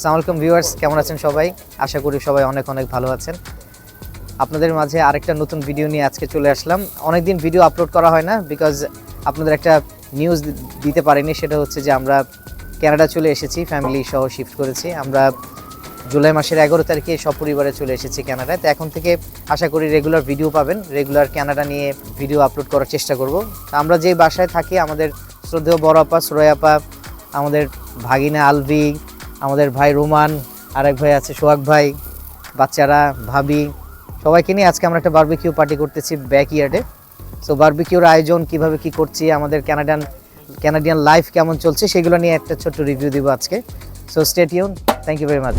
সালাম আলাইকুম ভিউয়ার্স, কেমন আছেন সবাই? আশা করি সবাই অনেক অনেক ভালো আছেন। আপনাদের মাঝে আরেকটা নতুন ভিডিও নিয়ে আজকে চলে আসলাম। অনেকদিন ভিডিও আপলোড করা হয় না বিকজ আপনাদের একটা নিউজ দিতে পারিনি, সেটা হচ্ছে যে আমরা কানাডা চলে এসেছি ফ্যামিলি সহ শিফট করেছি। আমরা জুলাই মাসের এগারো তারিখে সপরিবারে চলে এসেছি কানাডায় তো এখন থেকে আশা করি রেগুলার ভিডিও পাবেন। রেগুলার কানাডা নিয়ে ভিডিও আপলোড করার চেষ্টা করব। তো আমরা যে বাসায় থাকি, আমাদের শ্রদ্ধেয় বড় আপা সুরয় আপা, আমাদের ভাগিনা আলভি আমাদের ভাই রোমান, আরেক ভাই আছে সোহাগ ভাই, বাচ্চারা, ভাবি, সবাইকে নিয়ে আজকে আমরা একটা বার্বিকিউ পার্টি করতেছি ব্যাক ইয়ার্ডে সো বার্বিকিউর আয়োজন কীভাবে কি করছি, আমাদের ক্যানাডান ক্যানাডিয়ান লাইফ কেমন চলছে, সেগুলো নিয়ে একটা ছোট্ট রিভিউ দিব আজকে। সো স্টেট Yoon thank you very much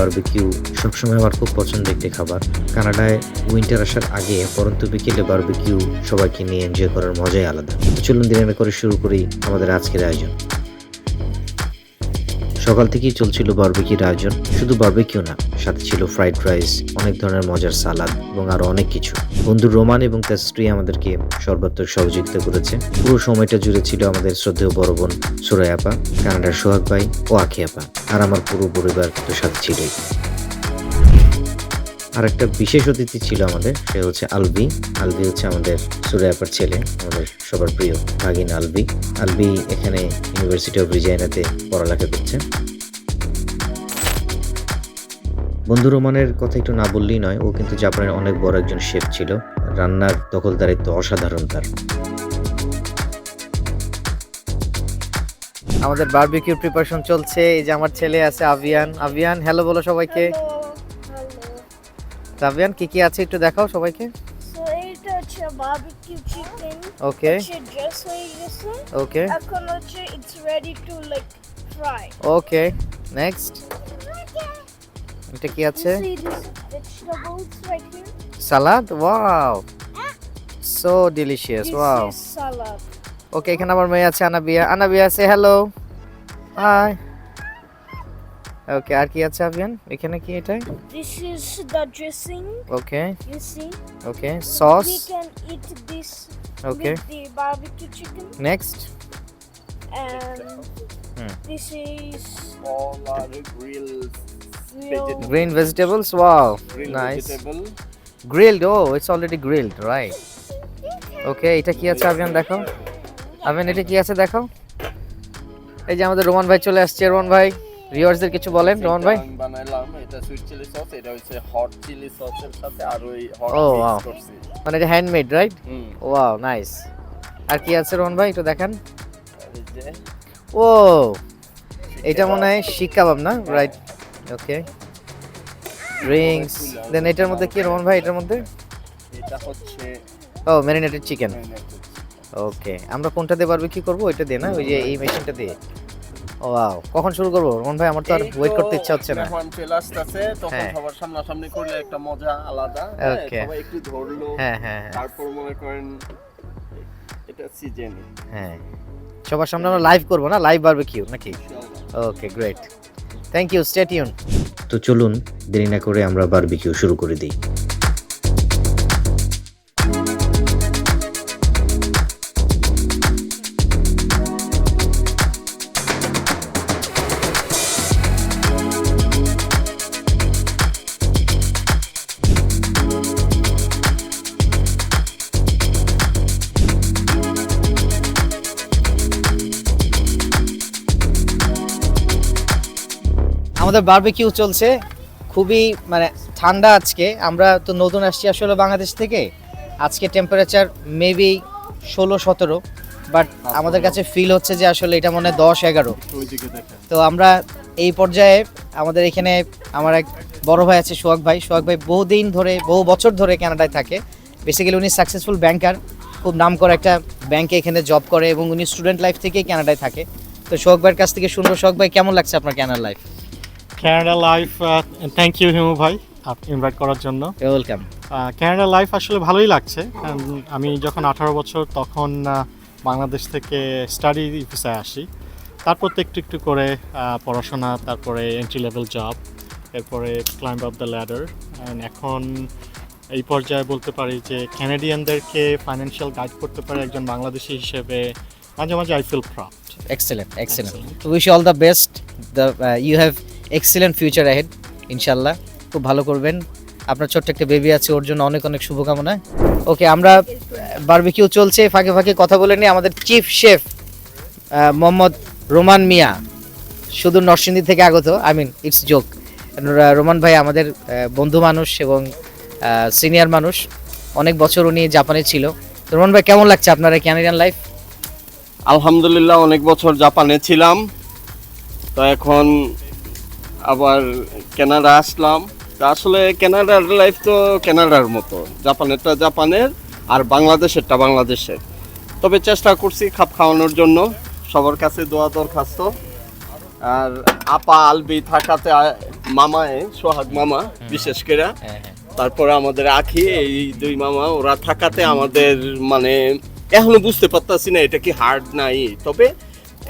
barbecue সবসময় আমার খুব পছন্দ একটি খাবার। কানাডায় উইন্টার আসার আগে, পরন্তু বিকেলে বারবিকিউ সবাইকে নিয়ে এনজয় করার মজাই আলাদা। চলুন দিনে করে শুরু করি আমাদের আজকের আয়োজন। সকাল থেকেই চলছিল বারবেকির আয়োজন। শুধু বারবেকিও না, সাথে ছিল ফ্রাইড রাইস অনেক ধরনের মজার সালাদ এবং আরও অনেক কিছু। বন্ধু রোমান এবং তার স্ত্রী আমাদেরকে সর্বাত্মক সহযোগিতা করেছে। পুরো সময়টা জুড়ে ছিল আমাদের শ্রদ্ধেয় বড় বোন সুরাই আপা, কানাডার সোহাগ ভাই ও আখি আপা। আর আমার পুরো পরিবার তো সাথে ছিলই। আর একটা বিশেষ অতিথি ছিল আমাদের, সে হচ্ছে আলবি। আলবি হচ্ছে আমাদের সুরায়াপার ছেলে, আমাদের সবার প্রিয় ভাগিন আলবি। আলবি এখানে ইউনিভার্সিটি অফ রিজাইনাতে পড়ালেখা করছে। বন্ধু রোমানের কথা একটু না বললেই নয়, ও কিন্তু জাপানের অনেক বড় একজন শেফ ছিল। রান্নার দখলদারিত্ব অসাধারণ তার। আমাদের বারবিকিউর প্রিপারেশন চলছে, এই যে আমার ছেলে আছে আভিয়ান। আভিয়ান হ্যালো বলো সবাইকে। আভিয়ান কি কি আছে একটু দেখাও সবাইকে? এটা হচ্ছে. ওকে হয়ে গেছে। ওকে এখন হচ্ছে. ওকে নেক্সট এটা কি আছে? Salad wow so delicious wow okay এখানে আমার মেয়ে আছে আনাবিয়া আনাবিয়া সে হ্যালো হাই ওকে আর কি আছে আভিয়ান এখানে কি এটা? This is the dressing okay you see okay sauce we can eat this okay the barbecue chicken next this is all are grill green vegetables wow nice grilled oh it's already grilled right okay এটা কি আছে আভিয়ান দেখো। আভিয়ান এটা কি আছে? দেখো। এই যে আমাদের রোমান ভাই চলে আসছে রোমান ভাই। ভিউয়ার্সদের কিছু বলেন রোমান ভাই? বানাইলাম এটা সুইট চিলি সস এটা হচ্ছে হট চিলি সসের সাথে আর ওই হট Oh, মিক্স করছি। মানে এটা হ্যান্ডমেড রাইট ওয়াও নাইস আর কি আছে রোমান ভাই একটু দেখান? ও এটা মনে হয় শিক কাবাব না? রাইট ওকে ড্রিঙ্কস দেন এটার মধ্যে কি রোমান ভাই এটার মধ্যে? এটা হচ্ছে ও ম্যারিনেটেড চিকেন ওকে আমরা কোনটা দিয়ে পারবে কি করব? ওইটা দিয়ে না? ওই যে এই মেশিনটা দিয়ে। ওয়াও কখন শুরু করব? রোমান ভাই আমার তো আর ওয়েট করতে ইচ্ছা হচ্ছে না। মেহমান চলে আসতেছে তখন হ্যাঁ। সবার সামনাসামনি করলে একটা মজা আলাদা। হ্যাঁ, সবাই একটু ধরলো হ্যাঁ হ্যাঁ হ্যাঁ। তারপর মনে করেন এটা সিজন হ্যাঁ। সবার সামনে আমরা লাইভ করব না? লাইভ বারবে কিউ নাকি okay great thank you stay tune তো চলুন দেরি না করে আমরা বারবিকিউ শুরু করে দিই। আমাদের বারবিকিউ চলছে। খুবই মানে ঠান্ডা আজকে। আমরা তো নতুন আসছি আসলে বাংলাদেশ থেকে। আজকে টেম্পারেচার মেবি ষোলো সতেরো। বাট আমাদের কাছে ফিল হচ্ছে যে আসলে এটা মনে হয় দশ এগারো। তো আমরা এই পর্যায়ে আমাদের এখানে আমার এক বড় ভাই আছে সোহাগ ভাই। সোহাগ ভাই বহুদিন ধরে বহু বছর ধরে কানাডায় থাকে। বেসিক্যালি উনি সাকসেসফুল ব্যাংকার খুব নাম করা একটা ব্যাংকে এখানে জব করে এবং উনি স্টুডেন্ট লাইফ থেকেই কানাডায় থাকে। তো সোহাগ ভাইয়ের কাছ থেকে শুনব। সোহাগ ভাই কেমন লাগছে আপনার Canada life Canada life thank you Himu ভাই আপনি ইনভাইট করার জন্য। ওয়েলকাম ক্যানাডা লাইফ আসলে ভালোই লাগছে। আমি যখন আঠারো বছর তখন বাংলাদেশ থেকে স্টাডি ভিসায় আসি। তারপর তো একটু একটু করে পড়াশোনা তারপরে এন্ট্রি লেভেল জব এরপরে climb up the ladder and এখন এই পর্যায়ে বলতে পারি যে ক্যানাডিয়ানদেরকে ফাইন্যান্সিয়াল গাইড করতে পারে একজন বাংলাদেশি হিসেবে মাঝে মাঝে I feel proud excellent excellent wish all the best the you have excellent future ahead ইনশাল্লাহ খুব ভালো করবেন। আপনার ছোট্ট একটা বেবি আছে, ওর জন্য অনেক অনেক শুভকামনা। ওকে আমরা বারবিকিউ চলছে, ফাঁকে ফাঁকে কথা বলে নিই আমাদের চিফ শেফ মোহাম্মদ রোমান মিয়া। শুধু নরসিংদী থেকে আগত I mean it's joke Roman ভাই আমাদের বন্ধু মানুষ এবং সিনিয়র মানুষ। অনেক বছর উনি জাপানে ছিল। রোমান ভাই, কেমন লাগছে আপনার ক্যানাডিয়ান লাইফ আলহামদুলিল্লাহ, অনেক বছর জাপানে ছিলাম। তো এখন আবার কানাডা আসলাম। আসলে কানাডার লাইফ তো কানাডার মতো। জাপানেরটা জাপানের আর বাংলাদেশেরটা বাংলাদেশের। তবে চেষ্টা করছি খাপ খাওয়ানোর জন্য। সবার কাছে দোয়া দরখাস্ত। আর আপা আলবি থাকাতে মামায় সোহাগ মামা বিশেষ করে। হ্যাঁ হ্যাঁ। তারপরে আমাদের আখি এই দুই মামা ওরা থাকাতে আমাদের মানে এখনও বুঝতে পারতাছি না এটা কি হার্ড নাই। তবে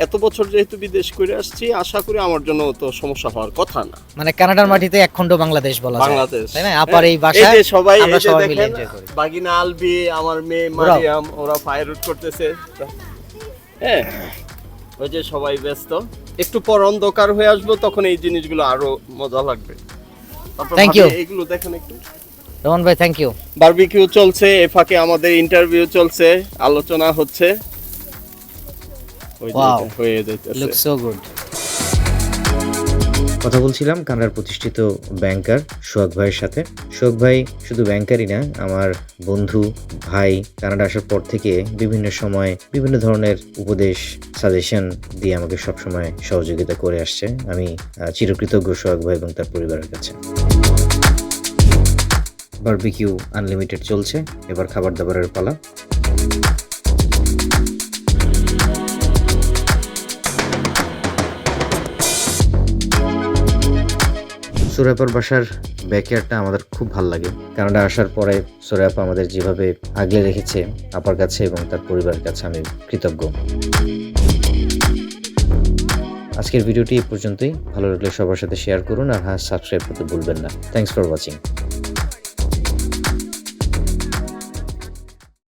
এত বছর যেহেতু বিদেশ করে আসছি আশা করি আমার জন্য তো সমস্যা হওয়ার কথা না। মানে কানাডার মাটিতে এক খণ্ড বাংলাদেশ বলা বাংলাদেশ। তাই না? আপার এই হ্যাঁ, বাসা যে সবাই আমরা এই যে সবাই মিলে দেখেন, এনজয় করি। বাগিনা আলবি আমার মেয়ে মারিয়াম ওরা ফায়ার রুট করতেছে। হ্যাঁ ওই যে সবাই ব্যস্ত। একটু পর অন্ধকার হয়ে আসব তখন এই জিনিসগুলো আরও মজা লাগবে। ভাবি, you. এইগুলো দেখেন একটু। রমন ভাই থ্যাংক ইউ বারবিকিউ চলছে এ ফাঁকে আমাদের ইন্টারভিউ চলছে আলোচনা হচ্ছে। Wow. এটা হয়ে যাইতেছে। লুক সো গুড কথা বলছিলাম কানাডার প্রতিষ্ঠিত ব্যাংকার সোহাগ ভাইয়ের সাথে। সোহাগ ভাই শুধু ব্যাংকারই না আমার বন্ধু ভাই কানাডা আসার পর থেকে বিভিন্ন সময় বিভিন্ন ধরনের উপদেশ সাজেশন দিয়ে আমাকে সবসময় সহযোগিতা করে আসছে। আমি আহ, চিরকৃতজ্ঞ সোহাগ ভাই এবং তার পরিবারের কাছে। বারবিকিউ আনলিমিটেড চলছে। এবার খাবার দাবারের পালা। সোরাপার বাসার ব্যাকয়ার্ডটা আমাদের খুব ভালো লাগে। কানাডা আসার পরে সুরাপা আমাদের যেভাবে আগলে রেখেছে আপার কাছে এবং তার পরিবারের কাছে আমি কৃতজ্ঞ। আজকের ভিডিওটি এ পর্যন্তই। ভালো লাগলে সবার সাথে শেয়ার করুন আর হ্যাঁ সাবস্ক্রাইব করতে ভুলবেন না। Thanks for watching